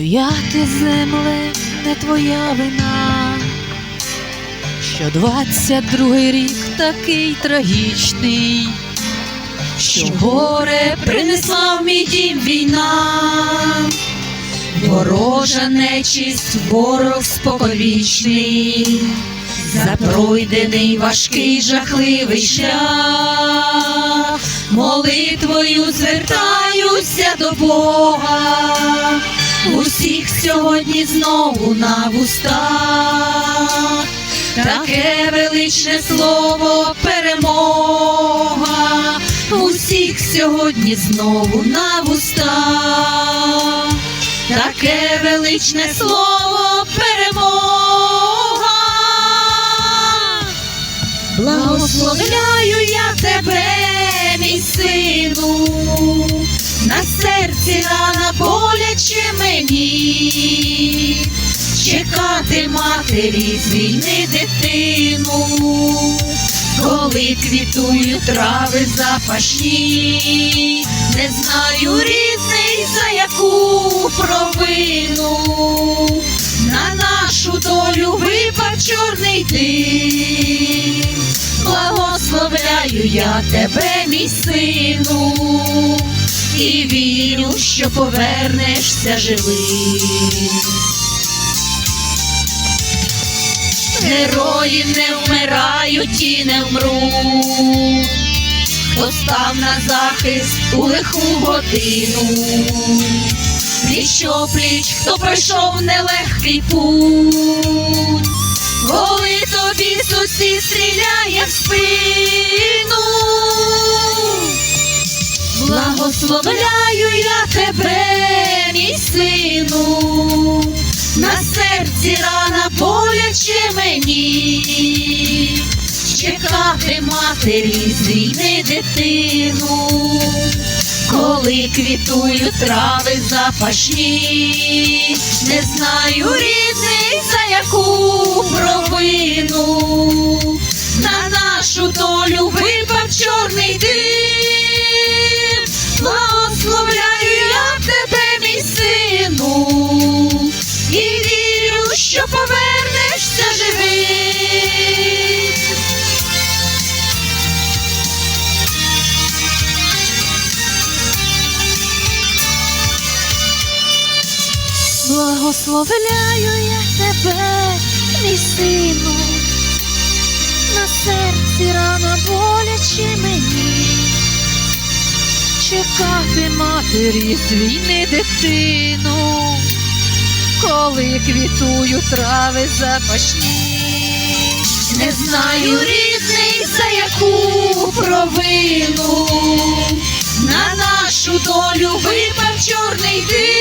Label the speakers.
Speaker 1: Моя ти земле, не твоя вина, що двадцять другий рік такий трагічний, що горе принесла в мій дім війна, ворожа нечисть, ворог споконвічний, запройдений важкий жахливий шлях, молитвою звертаюся до Бога, усіх сьогодні знову на вустах, таке величне слово перемога, усіх сьогодні знову на вустах, таке величне слово перемога. Благословляю я тебе, мій сину, на серці рана боляче мені, чекати матері з війни дитину, коли квітують трави запашні, не знаю рідний за яку провину. На нашу долю випав чорний дим. Благословляю я тебе, мій сину, і вірю, що повернешся живим. Герої не вмирають і не вмруть, хто став на захист у лиху годину. Пліч пліч, хто пройшов нелегкий путь, коли тобі сусід стріляє в спину. Благословляю я тебе, мій сину, на серці рана боляче мені, чекати матері з війни дитину, коли квітують трави запашні, не знаю рідний Благословляю я тебе, мій сину, на серці рана боляче мені, чекати матері звійни дитину, коли квітую трави запашні, не знаю рідний, за яку провину, на нашу долю випав чорний дим.